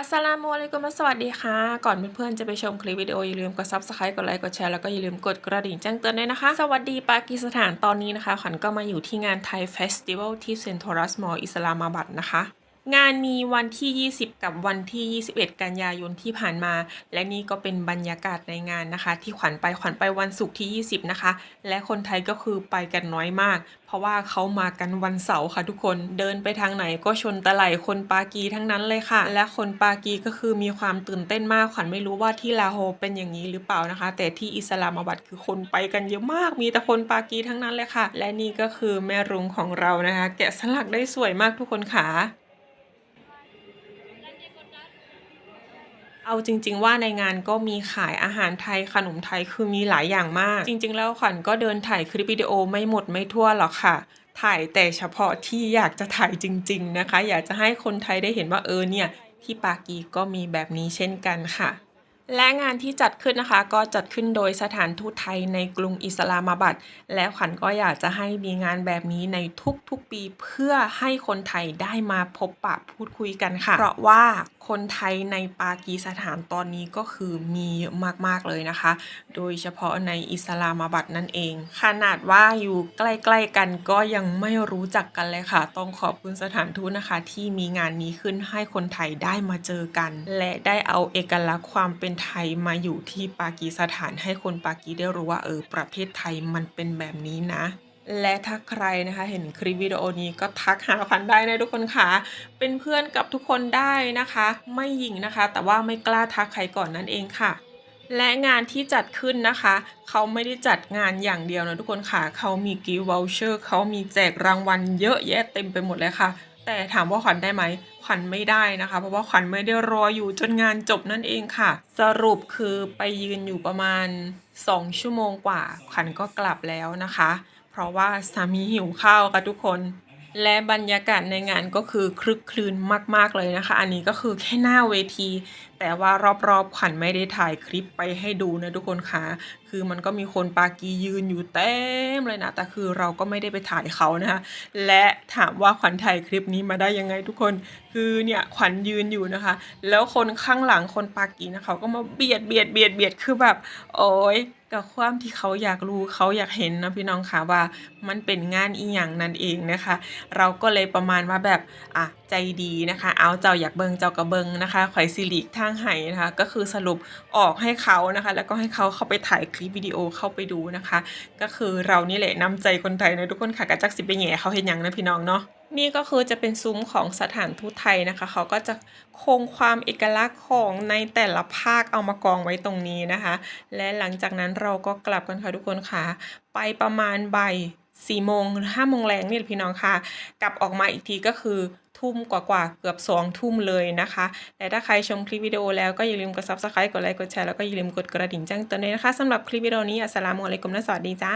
อัสสลามุอะลัยกุมสวัสดีค่ะ ก่อนเพื่อนๆจะไปชมคลิปวิดีโออย่าลืมกด subscribe กดไลค์กดแชร์แล้วก็อย่าลืมกดกระดิ่งแจ้งเตือนด้วยนะคะ สวัสดีปากีสถานตอนนี้นะคะ ขวัญก็มาอยู่ที่งานไทยเฟสติวัลที่เซ็นทรัสมอลอิสลามาบัดนะคะ งานมีวันที่ 20 กับวันที่ 21 กันยายนที่ผ่านมา และนี่ก็เป็นบรรยากาศในงานนะคะ ที่ขวัญไปขวัญไปวันศุกร์ที่ 20 นะคะ และคนไทยก็คือไปกันน้อยมาก เพราะว่าเขามากันวันเสาร์ค่ะทุกคนเดินไปทางไหนก็ชนตะไหลคนปากีทั้งนั้นเลยค่ะ และคนปากีก็คือมีความตื่นเต้นมากขวัญไม่รู้ว่าที่ลาโฮเป็นอย่างนี้หรือเปล่านะคะ แต่ที่อิสลามบัดคือคนไปกันเยอะมาก มีแต่คนปากีทั้งนั้นเลยค่ะ และนี่ก็คือแม่รุ้งของเรานะคะ แกะสลักได้สวยมากทุกคนค่ะ เอาจริง ๆ ว่าในงานก็มีขายอาหารไทยขนมไทยคือมีหลายอย่างมาก จริง ๆ แล้วขวัญก็เดินถ่ายคลิปวิดีโอไม่หมดไม่ทั่วหรอกค่ะ ถ่ายแต่เฉพาะที่อยากจะถ่ายจริง ๆ นะคะ อยากจะให้คนไทยได้เห็นว่าเออเนี่ยที่ปากีก็มีแบบนี้เช่นกันค่ะ และงานที่จัดขึ้นนะคะ ก็จัดขึ้นโดยสถานทูตไทยในกรุงอิสลามาบัดและขวัญก็อยากจะให้มีงานแบบนี้ในทุกๆปีเพื่อให้คนไทยได้มาพบปะพูดคุยกันค่ะ เพราะว่าคนไทยในปากีสถานตอนนี้ก็คือมีเยอะมากๆเลยนะคะ โดยเฉพาะในอิสลามาบัดนั่นเอง ขนาดว่าอยู่ใกล้ๆกันก็ยังไม่รู้จักกันเลยค่ะ ต้องขอบคุณสถานทูตนะคะ ที่มีงานนี้ขึ้นให้คนไทยได้มาเจอกัน และได้เอาเอกลักษณ์ความเป็นไทยมาอยู่ที่ปากีสถานให้คนปากีได้รู้ว่าเออประเทศไทยมันเป็นแบบนี้นะ และถ้าใครนะคะเห็นคลิปวิดีโอนี้ก็ทักหาขวัญได้นะทุกคนค่ะ เป็นเพื่อนกับทุกคนได้นะคะ ไม่หยิงนะคะ แต่ว่าไม่กล้าทักใครก่อนนั่นเองค่ะและงานที่จัดขึ้นนะคะ เขาไม่ได้จัดงานอย่างเดียวนะทุกคนค่ะ เขามีกิฟต์วอลเชอร์เขามีแจกรางวัลเยอะแยะเต็มไปหมดเลยค่ะ แต่ถามว่าขวัญได้ไหมขวัญไม่ได้นะคะ เพราะว่าขวัญไม่ได้รออยู่จนงานจบนั่นเองค่ะ สรุปคือไปยืนอยู่ประมาณ 2 ชั่วโมงกว่า ขวัญก็กลับแล้วนะคะ เพราะว่าสามีหิวข้าวค่ะทุกคน และบรรยากาศในงานก็คือคลึกคลืนมาก ๆ เลยนะคะ อันนี้ก็คือแค่หน้าเวที แต่ว่ารอบๆขวัญไม่ได้ถ่ายคลิปไปให้ดูนะทุกคนคะคือมันก็มีคนปากียืนอยู่เต็มเลยนะ แต่คือเราก็ไม่ได้ไปถ่ายเขานะคะ และถามว่าขวัญถ่ายคลิปนี้มาได้ยังไงทุกคน คือเนี่ยขวัญยืนอยู่นะคะ แล้วคนข้างหลังคนปากีนะเขาก็มาเบียดเบียดเบียดเบียดคือแบบ โอ้ย กับความที่เขาอยากรู้เขาอยากเห็นนะพี่น้องค่ะว่ามันเป็นงานอีหยังนั่นเองนะคะ เราก็เลยประมาณว่าแบบอะใจดีนะคะ เอาเจ้าอยากเบิงเจ้ากระเบิงนะคะข่อยสิริกทางไห้นะคะ ก็คือสรุปออกให้เขานะคะ แล้วก็ให้เขาเข้าไปถ่ายคลิปวิดีโอเข้าไปดูนะคะ ก็คือเรานี่แหละน้ำใจคนไทยนะทุกคนค่ะกระจักสิไปแหง่เขาเห็นยังนะพี่น้องเนาะ นี่ก็คือจะเป็นซุ้มของสถานทูตไทยนะคะ เขาก็จะคงความเอกลักษณ์ของในแต่ละภาคเอามากองไว้ตรงนี้นะคะ และหลังจากนั้นเราก็กลับกันค่ะทุกคนค่ะ ไปประมาณบ่ายสี่โมงห้าโมงแรงนี่แหละพี่น้องค่ะ กลับออกมาอีกทีก็คือทุ่มกว่าๆเกือบสองทุ่มเลยนะคะและถ้าใครชมคลิปวิดีโอแล้วก็อย่าลืมกด subscribe กดไลค์กดแชร์แล้วก็อย่าลืมกดกระดิ่งแจ้งเตือนด้วยนะคะสำหรับคลิปวิดีโอนี้อัสสลามุอะลัยกุมและสวัสดีจ้า